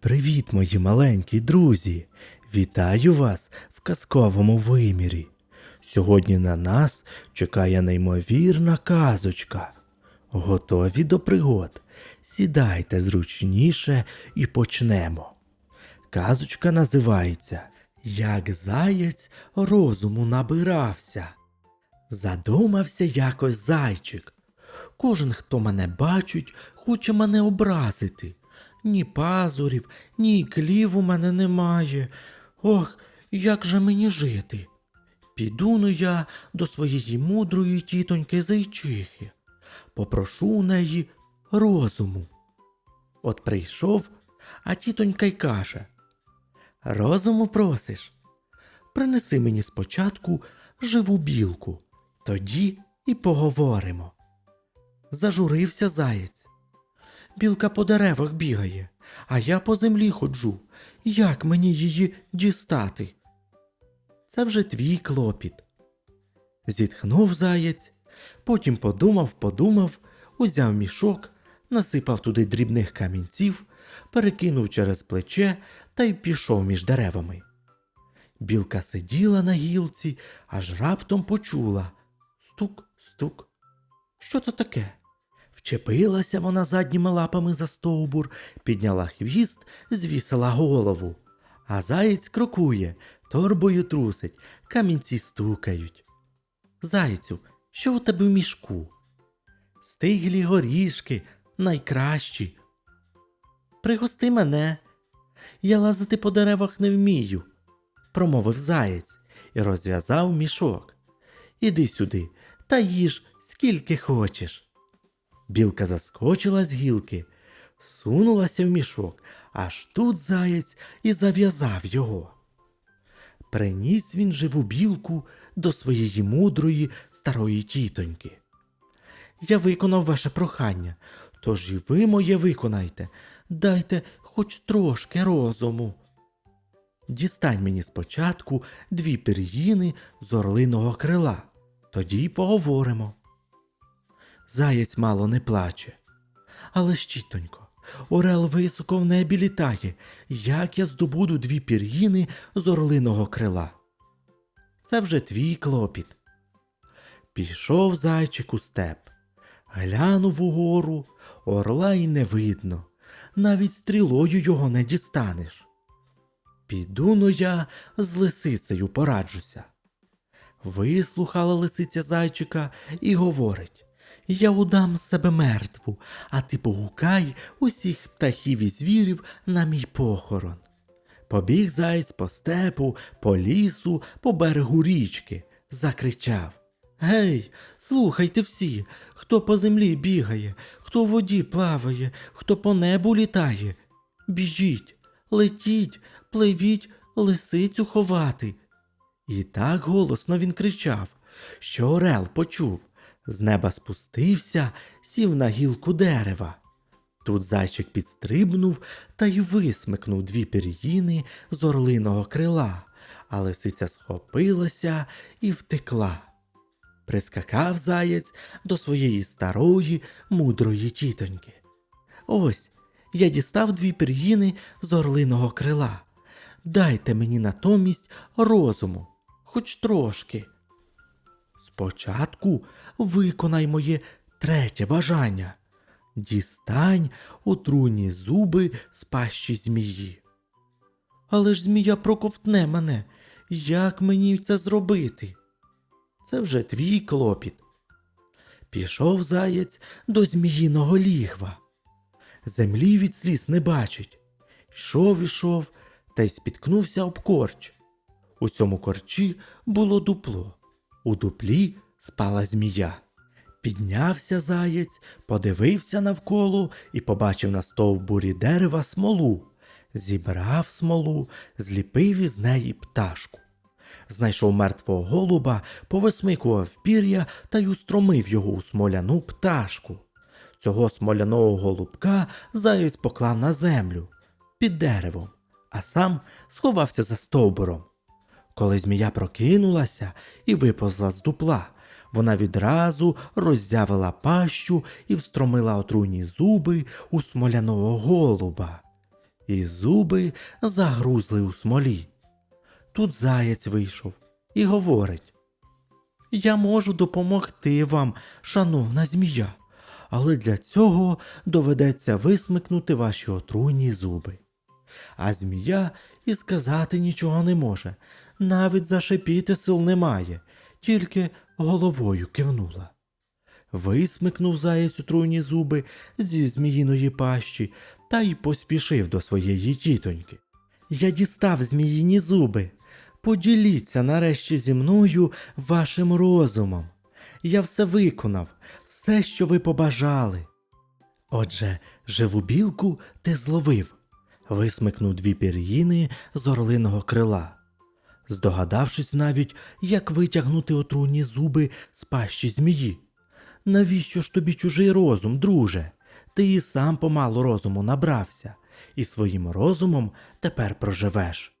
Привіт, мої маленькі друзі! Вітаю вас в казковому вимірі. Сьогодні на нас чекає неймовірна казочка. Готові до пригод? Сідайте зручніше і почнемо. Казочка називається Як заєць розуму набирався. Задумався якось зайчик. Кожен, хто мене бачить, хоче мене образити. Ні пазурів, ні клів у мене немає. Ох, як же мені жити? Піду ну я до своєї мудрої тітоньки зайчихи. Попрошу у неї розуму. От прийшов, а тітонька й каже: Розуму просиш? Принеси мені спочатку живу білку, тоді і поговоримо. Зажурився заєць. Білка по деревах бігає, а я по землі ходжу. Як мені її дістати? Це вже твій клопіт. Зітхнув заєць, потім подумав, подумав, узяв мішок, насипав туди дрібних камінців, перекинув через плече та й пішов між деревами. Білка сиділа на гілці, аж раптом почула стук, стук. Що це таке? Вчепилася вона задніми лапами за стовбур, підняла хвіст, звісила голову. А заєць крокує, торбою трусить, камінці стукають. Зайцю, що у тебе в мішку? Стиглі горішки, найкращі. Пригости мене. Я лазити по деревах не вмію, промовив заєць і розв'язав мішок. Іди сюди та їж скільки хочеш. Білка заскочила з гілки, сунулася в мішок, аж тут заєць і зав'язав його. Приніс він живу білку до своєї мудрої старої тітоньки. Я виконав ваше прохання, тож і ви моє виконайте, дайте хоч трошки розуму. Дістань мені спочатку дві пір'їни з орлиного крила, тоді й поговоримо. Заєць мало не плаче. Але ж, тітонько, Орел високо в небі літає. Як я здобуду дві пір'їни з орлиного крила? Це вже твій клопіт. Пішов зайчик у степ, глянув угору, орла й не видно, навіть стрілою його не дістанеш. Піду но я з лисицею пораджуся. Вислухала лисиця зайчика і говорить Я удам себе мертву, а ти погукай усіх птахів і звірів на мій похорон. Побіг заєць по степу, по лісу, по берегу річки, закричав Гей, слухайте всі, хто по землі бігає, хто в воді плаває, хто по небу літає. Біжіть, летіть, пливіть, лисицю ховати. І так голосно він кричав, що Орел почув. З неба спустився, сів на гілку дерева. Тут зайчик підстрибнув та й висмикнув дві пір'їни з орлиного крила, а лисиця схопилася і втекла. Прискакав заєць до своєї старої, мудрої тітоньки. Ось я дістав дві пір'їни з орлиного крила. Дайте мені натомість розуму, хоч трошки. Спочатку виконай моє третє бажання. Дістань отруйні зуби з пащі змії. Але ж змія проковтне мене. Як мені це зробити? Це вже твій клопіт. Пішов заєць до зміїного лігва. Землі від сліз не бачить. Йшов, ішов та й спіткнувся об корч. У цьому корчі було дупло. У дуплі спала змія. Піднявся заєць, подивився навколо і побачив на стовбурі дерева смолу. Зібрав смолу, зліпив із неї пташку. Знайшов мертвого голуба, повисмикував пір'я та й устромив його у смоляну пташку. Цього смоляного голубка заєць поклав на землю під деревом, а сам сховався за стовбуром. Коли змія прокинулася і виповзла з дупла, вона відразу роззявила пащу і встромила отруйні зуби у смоляного голуба. і зуби загрузли у смолі. Тут заєць вийшов і говорить: Я можу допомогти вам, шановна змія, але для цього доведеться висмикнути ваші отруйні зуби. А змія і сказати нічого не може, навіть зашипіти сил немає, тільки головою кивнула. Висмикнув заєць отруйні зуби зі зміїної пащі та й поспішив до своєї тітоньки. Я дістав зміїні зуби. Поділіться нарешті зі мною вашим розумом. Я все виконав, все, що ви побажали. Отже, живу білку ти зловив, висмикнув дві пір'їни з орлиного крила, здогадавшись навіть, як витягнути отруйні зуби з пащі змії. Навіщо ж тобі чужий розум, друже? Ти і сам помалу розуму набрався, і своїм розумом тепер проживеш.